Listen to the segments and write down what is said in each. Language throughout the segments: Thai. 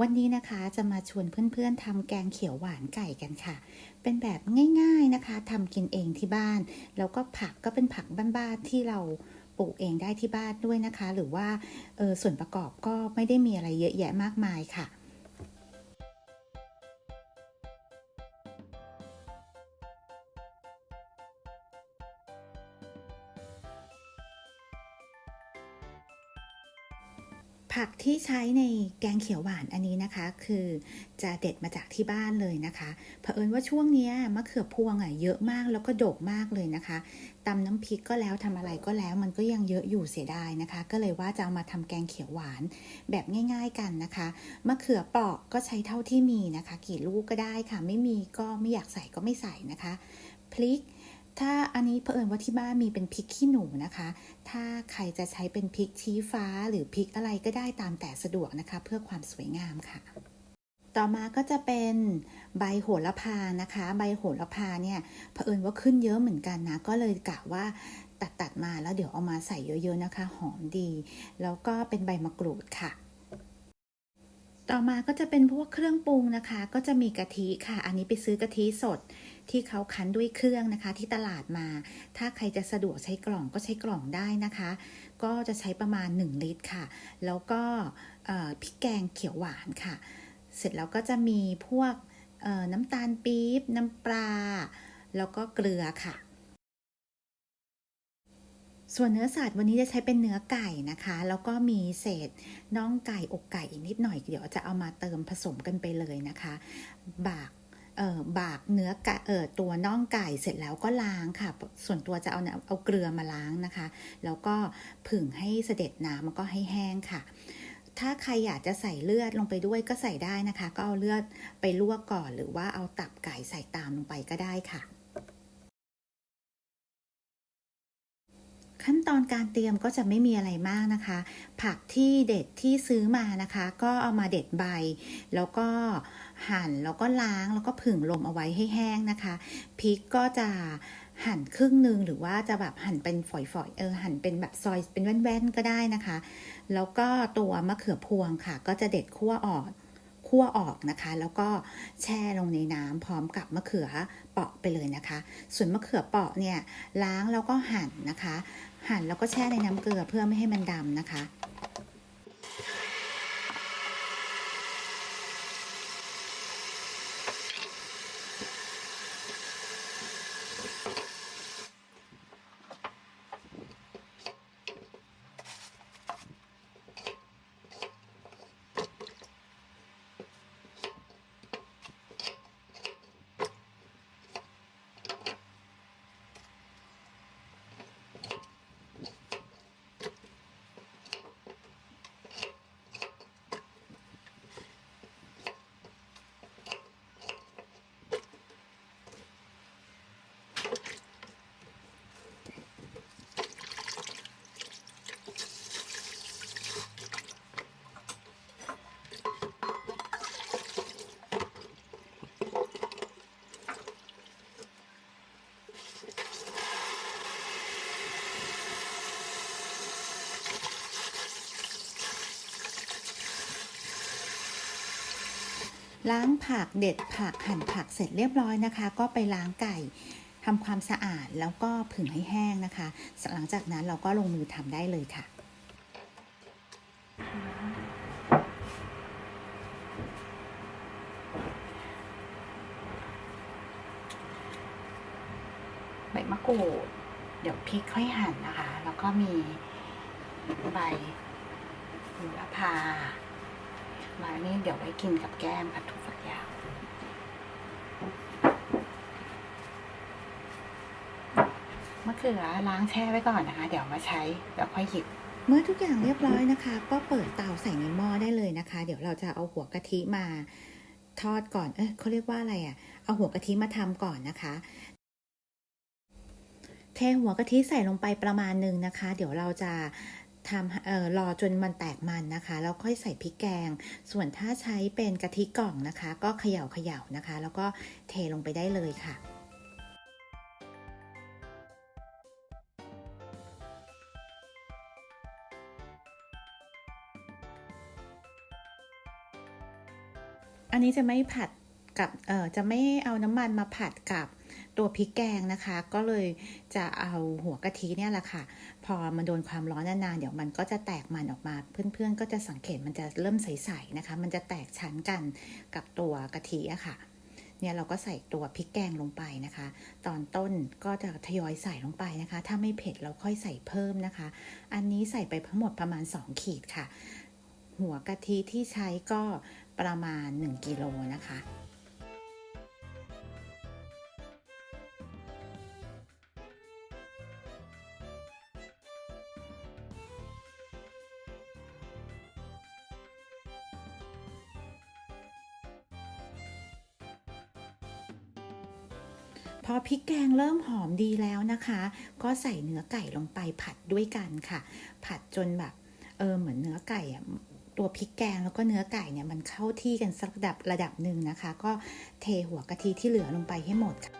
วันนี้นะคะจะมาชวนเพื่อนๆทำแกงเขียวหวานไก่กันค่ะ เป็นแบบง่ายๆนะคะทำกินเองที่บ้าน แล้วก็ผักก็เป็นผักบ้านๆที่เราปลูกเองได้ที่บ้านด้วยนะคะ หรือว่าออส่วนประกอบก็ไม่ได้มีอะไรเยอะแยะมากมายค่ะ ผักที่ใช้ในแกงเขียวหวานอันนี้นะคะ คือจะเด็ดมาจากที่บ้านเลยนะคะเผอิญว่าช่วงนี้มะเขือพวงอะเยอะมากแล้วก็ดกมากเลยนะคะตำน้ำพริกก็แล้วทำอะไรก็แล้วมันก็ยังเยอะอยู่เสียดายนะคะ ก็เลยว่าจะเอามาทำแกงเขียวหวานแบบง่าย ๆกันนะคะมะเขือเปราะก็ใช้เท่าที่มีนะคะ กี่ลูกก็ได้ค่ะ ไม่มีก็ไม่อยากใส่ก็ไม่ใส่นะคะพริก ถ้าอันนี้เผอิญว่าที่บ้านมีเป็นพริกขี้หนูนะคะ ถ้าใครจะใช้เป็นพริกชี้ฟ้าหรือพริกอะไรก็ได้ตามแต่สะดวกนะคะ เพื่อความสวยงามค่ะ ต่อมาก็จะเป็นใบโหระพานะคะ ใบโหระพาเนี่ยเผอิญว่าขึ้นเยอะเหมือนกันนะ ก็เลยกะว่าตัดตัดมาแล้วเดี๋ยวเอามาใส่เยอะๆนะคะ หอมดี แล้วก็เป็นใบมะกรูดค่ะต่อมาก็จะเป็นพวกเครื่องปรุงนะคะ ก็จะมีกะทิค่ะ อันนี้ไปซื้อกะทิสด ที่เขาคั้นด้วยเครื่องนะคะ ที่ตลาดมา ถ้าใครจะสะดวกใช้กล่องก็ใช้กล่องได้นะคะ ก็จะใช้ประมาณ 1 ลิตรค่ะ แล้วก็พริกแกงเขียวหวานค่ะ เสร็จแล้วก็จะมีพวกน้ำตาลปี๊บ น้ำปลา แล้วก็เกลือค่ะ ส่วนเนื้อสัตว์วันนี้จะใช้เป็นเนื้อไก่นะคะ แล้วก็มีเศษน่องไก่อกไก่อีกนิดหน่อย เดี๋ยวจะเอามาเติมผสมกันไปเลยนะคะ บาก บากเนื้อกเอ่อตัวน่องไก่เสร็จแล้วก็ล้างค่ะ ส่วนตัวจะเอาเอาเกลือมาล้างนะคะ แล้วก็ผึ่งให้เสด็จน้ำมันก็ให้แห้งค่ะถ้าใครอยากจะใส่เลือดลงไปด้วยก็ใส่ได้นะคะ ก็เอาเลือดไปลวกก่อน หรือว่าเอาตับไก่ใส่ตามลงไปก็ได้ค่ะ ขั้นตอนการเตรียมก็จะไม่มีอะไรมากนะคะ ผักที่เด็ดที่ซื้อมานะคะ ก็เอามาเด็ดใบ แล้วก็หั่นแล้วก็ล้างแล้วก็ผึ่งลมเอาไว้ให้แห้งนะคะพริกก็จะหั่นครึ่งหนึ่งหรือว่าจะแบบหั่นเป็นฝอยๆเออหั่นเป็นแบบซอยเป็นแว่นๆก็ได้นะคะ แล้วก็ตัวมะเขือพวงค่ะ ก็จะเด็ดขั้วออก คั่วออกนะคะ แล้วก็แช่ลงในน้ำพร้อมกับมะเขือเปาะไปเลยนะคะ ส่วนมะเขือเปาะเนี่ยล้างแล้วก็หั่นนะคะ หั่นแล้วก็แช่ในน้ำเกลือเพื่อไม่ให้มันดำนะคะ ล้างผักเด็ดผักหั่นผักเสร็จเรียบร้อยนะคะ ก็ไปล้างไก่ทำความสะอาดแล้วก็ผึ่งให้แห้งนะคะ หลังจากนั้นเราก็ลงมือทำได้เลยค่ะใบมะกรูด เดี๋ยวพริกค่อยหั่นนะคะ แล้วก็มีใบโหระพา มาอันนี้เดี๋ยวไว้กินกับแก้มผัดถั่วฝักยาวมะเขือล้างแช่ไว้ก่อนนะคะ เดี๋ยวมาใช้เดี๋ยวค่อยหยิบ เมื่อทุกอย่างเรียบร้อยนะคะ ก็เปิดเตาใส่ในหม้อได้เลยนะคะ เดี๋ยวเราจะเอาหัวกะทิมาทอดก่อน เอ๊ะเขาเรียกว่าอะไรอะ่ะ เอาหัวกะทิมาทำก่อนนะคะ เทหัวกะทิใส่ลงไปประมาณหนึ่งนะคะ เดี๋ยวเราจะ ทำเอ่อรอจนมันแตกมันนะคะแล้วค่อยใส่พริกแกง ส่วนถ้าใช้เป็นกะทิกล่องนะคะ ก็เขย่าเขย่านะคะ แล้วก็เทลงไปได้เลยค่ะอันนี้จะไม่ผัดกับ เอ่อจะไม่เอาน้ำมันมาผัดกับ ตัวพริกแกงนะคะ ก็เลยจะเอาหัวกะทิเนี่ยแหละค่ะ พอมันโดนความร้อนนานๆ เดี๋ยวมันก็จะแตกมันออกมา เพื่อนๆ ก็จะสังเกตมันจะเริ่มใสๆนะคะ มันจะแตกชั้นกันกับตัวกะทิอะค่ะเนี่ยเราก็ใส่ตัวพริกแกงลงไปนะคะ ตอนต้นก็จะทยอยใส่ลงไปนะคะ ถ้าไม่เผ็ดเราค่อยใส่เพิ่มนะคะ อันนี้ใส่ไปทั้งหมดประมาณ 2 ขีดค่ะ หัวกะทิที่ใช้ก็ประมาณ 1กิโลนะคะ ดีแล้วนะคะ ก็ใส่เนื้อไก่ลงไปผัดด้วยกันค่ะ ผัดจนแบบเออเหมือนเนื้อไก่อะตัวพริกแกงแล้วก็เนื้อไก่เนี่ยมันเข้าที่กันสักระดับระดับหนึ่งนะคะ ก็เทหัวกะทิที่เหลือลงไปให้หมดค่ะ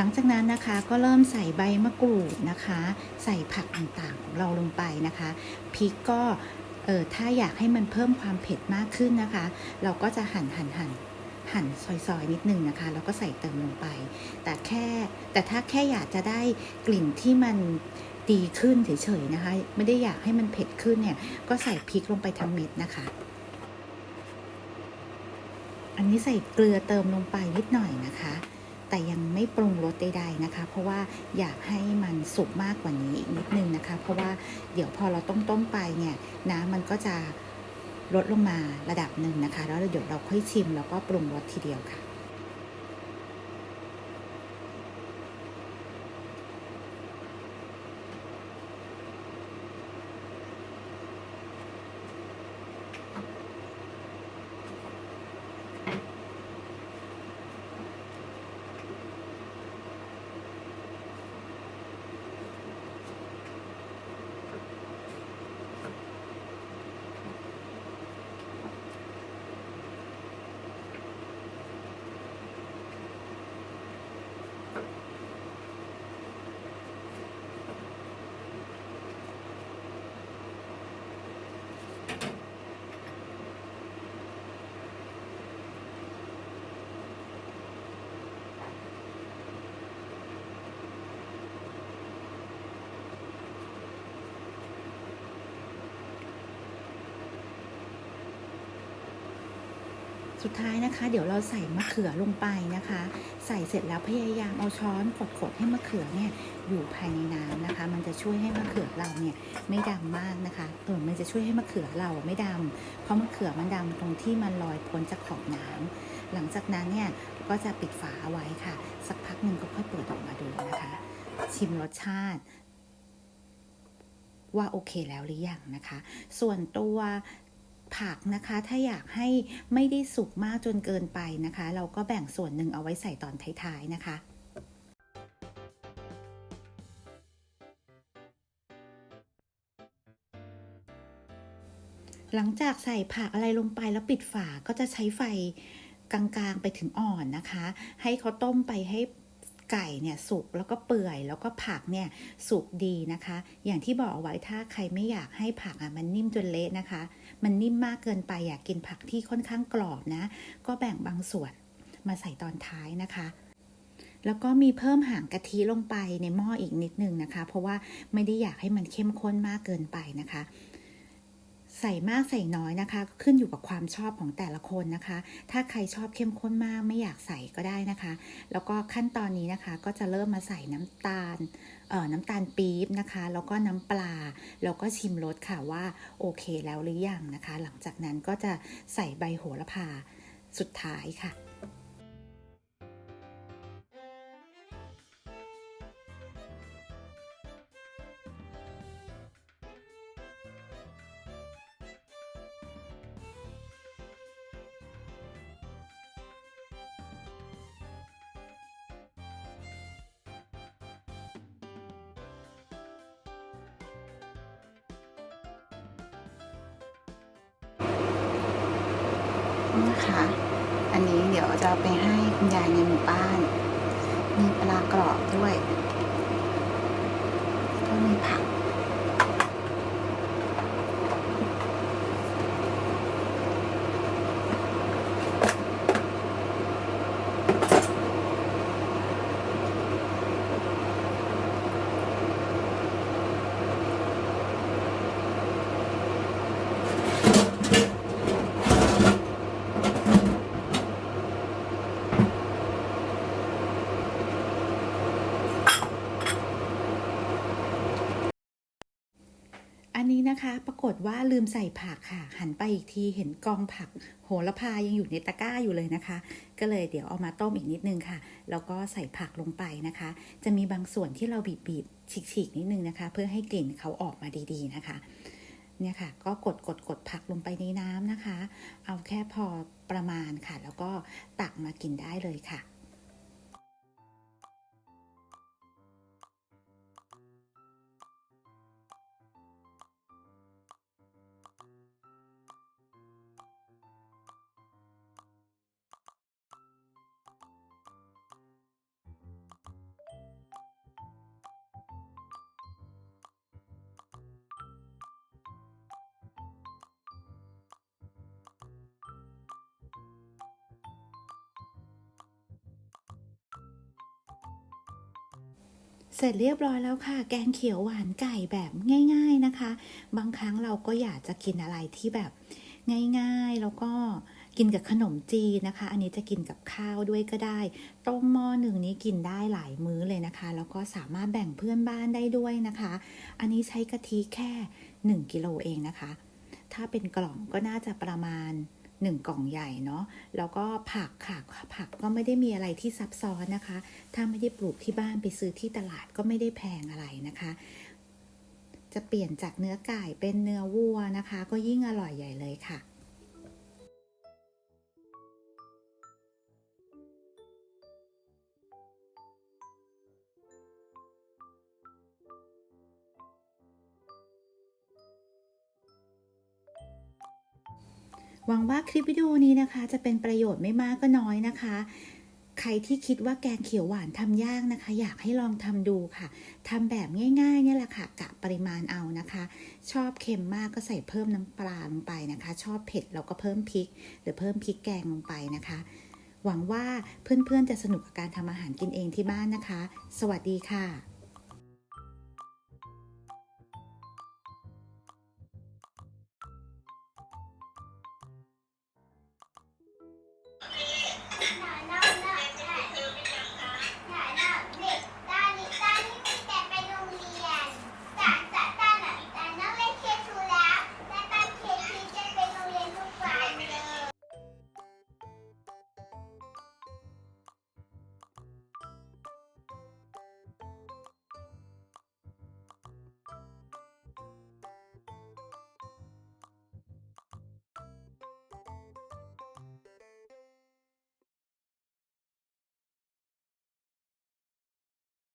หลังจากนั้นนะคะก็เริ่มใส่ใบมะกรูดนะคะ ใส่ผักต่างๆของเราลงไปนะคะพริกก็เออถ้าอยากให้มันเพิ่มความเผ็ดมากขึ้นนะคะ เราก็จะหั่นหั่นหั่นหั่นซอยๆ นิดนึงนะคะ แล้วก็ใส่เติมลงไป แต่แค่แต่ถ้าแค่อยากจะได้กลิ่นที่มันดีขึ้นเฉยๆนะคะ ไม่ได้อยากให้มันเผ็ดขึ้นเนี่ย ก็ใส่พริกลงไปทั้งเม็ดนะคะ อันนี้ใส่เกลือเติมลงไปนิดหน่อยนะคะ แต่ยังไม่ปรุงรสใดๆนะคะ เพราะว่าอยากให้มันสุกมากกว่านี้อีกนิดนึงนะคะ เพราะว่าเดี๋ยวพอเราต้มๆไปเนี่ยน้ำมันก็จะลดลงมาระดับหนึ่งนะคะ แล้วเดี๋ยวเราค่อยชิมแล้วก็ปรุงรสทีเดียวค่ะ สุดท้ายนะคะ เดี๋ยวเราใส่มะเขือลงไปนะคะ ใส่เสร็จแล้วพยายามเอาช้อนกดๆให้มะเขือเนี่ยอยู่ภายในน้ำนะคะ มันจะช่วยให้มะเขือเราเนี่ยไม่ดำมากนะคะเออมันจะช่วยให้มะเขือเราไม่ดำเพราะมะเขือมันดำตรงที่มันลอยพ้นจากขอบน้ำหลังจากนั้นเนี่ยก็จะปิดฝาเอาไว้ค่ะ สักพักหนึ่งก็ค่อยเปิดออกมาดูนะคะ ชิมรสชาติว่าโอเคแล้วหรือยังนะคะ ส่วนตัว ผักนะคะ ถ้าอยากให้ไม่ได้สุกมากจนเกินไปนะคะ เราก็แบ่งส่วนหนึ่งเอาไว้ใส่ตอนท้ายๆนะคะหลังจากใส่ผักอะไรลงไปแล้วปิดฝาก็จะใช้ไฟกลางๆไปถึงอ่อนนะคะ ให้เขาต้มไปให้ ไก่เนี่ยสุกแล้วก็เปื่อยแล้วก็ผักเนี่ยสุกดีนะคะ อย่างที่บอกเอาไว้ถ้าใครไม่อยากให้ผักอะมันนิ่มจนเละนะคะ มันนิ่มมากเกินไปอยากกินผักที่ค่อนข้างกรอบนะ ก็แบ่งบางส่วนมาใส่ตอนท้ายนะคะแล้วก็มีเพิ่มหางกะทิลงไปในหม้ออีกนิดนึงนะคะ เพราะว่าไม่ได้อยากให้มันเข้มข้นมากเกินไปนะคะ ใส่มากใส่น้อยนะคะ ขึ้นอยู่กับความชอบของแต่ละคนนะคะ ถ้าใครชอบเข้มข้นมากไม่อยากใส่ก็ได้นะคะ แล้วก็ขั้นตอนนี้นะคะก็จะเริ่มมาใส่น้ำตาลเอ่อน้ำตาลปี๊บนะคะ แล้วก็น้ำปลา แล้วก็ชิมรสค่ะว่าโอเคแล้วหรือยังนะคะ หลังจากนั้นก็จะใส่ใบโหระพาสุดท้ายค่ะ นะคะ อันนี้เดี๋ยวจะไปให้คุณยายในหมู่บ้าน มีปลากรอบด้วย ก็มีผัก นี้นะคะ ปรากฏว่าลืมใส่ผักค่ะ หันไปอีกทีเห็นกองผัก โหระพายังอยู่ในตะกร้าอยู่เลยนะคะ ก็เลยเดี๋ยวเอามาต้มอีกนิดนึงค่ะ แล้วก็ใส่ผักลงไปนะคะ จะมีบางส่วนที่เราบีบๆฉีกๆนิดนึงนะคะ เพื่อให้กลิ่นเขาออกมาดีๆนะคะ เนี่ยค่ะ ก็กดกดกดผักลงไปในน้ำนะคะ เอาแค่พอประมาณค่ะ แล้วก็ตักมากินได้เลยค่ะ เสร็จเรียบร้อยแล้วค่ะ แกงเขียวหวานไก่แบบง่าย ๆนะคะ บางครั้งเราก็อยากจะกินอะไรที่แบบง่ายๆ แล้วก็กินกับขนมจีนนะคะ อันนี้จะกินกับข้าวด้วยก็ได้ ต้มหม้อหนึ่งนี้กินได้หลายมื้อเลยนะคะ แล้วก็สามารถแบ่งเพื่อนบ้านได้ด้วยนะคะ อันนี้ใช้กะทิแค่ 1 กิโลเองนะคะ ถ้าเป็นกล่องก็น่าจะประมาณ 1 กล่องใหญ่เนาะแล้วก็ผักค่ะผักก็ไม่ได้มีอะไรที่ซับซ้อนนะคะ ถ้าไม่ได้ปลูกที่บ้านไปซื้อที่ตลาดก็ไม่ได้แพงอะไรนะคะ จะเปลี่ยนจากเนื้อไก่เป็นเนื้อวัวนะคะ ก็ยิ่งอร่อยใหญ่เลยค่ะ หวังว่าคลิปวิดีโอนี้นะคะ จะเป็นประโยชน์ไม่มากก็น้อยนะคะ ใครที่คิดว่าแกงเขียวหวานทำยากนะคะ อยากให้ลองทำดูค่ะทำแบบง่ายๆเนี่ยแหละค่ะกะปริมาณเอานะคะ ชอบเค็มมากก็ใส่เพิ่มน้ำปลาลงไปนะคะ ชอบเผ็ดเราก็เพิ่มพริก หรือเพิ่มพริกแกงลงไปนะคะ หวังว่าเพื่อนๆจะสนุกกับการทำอาหารกินเองที่บ้านนะคะ สวัสดีค่ะ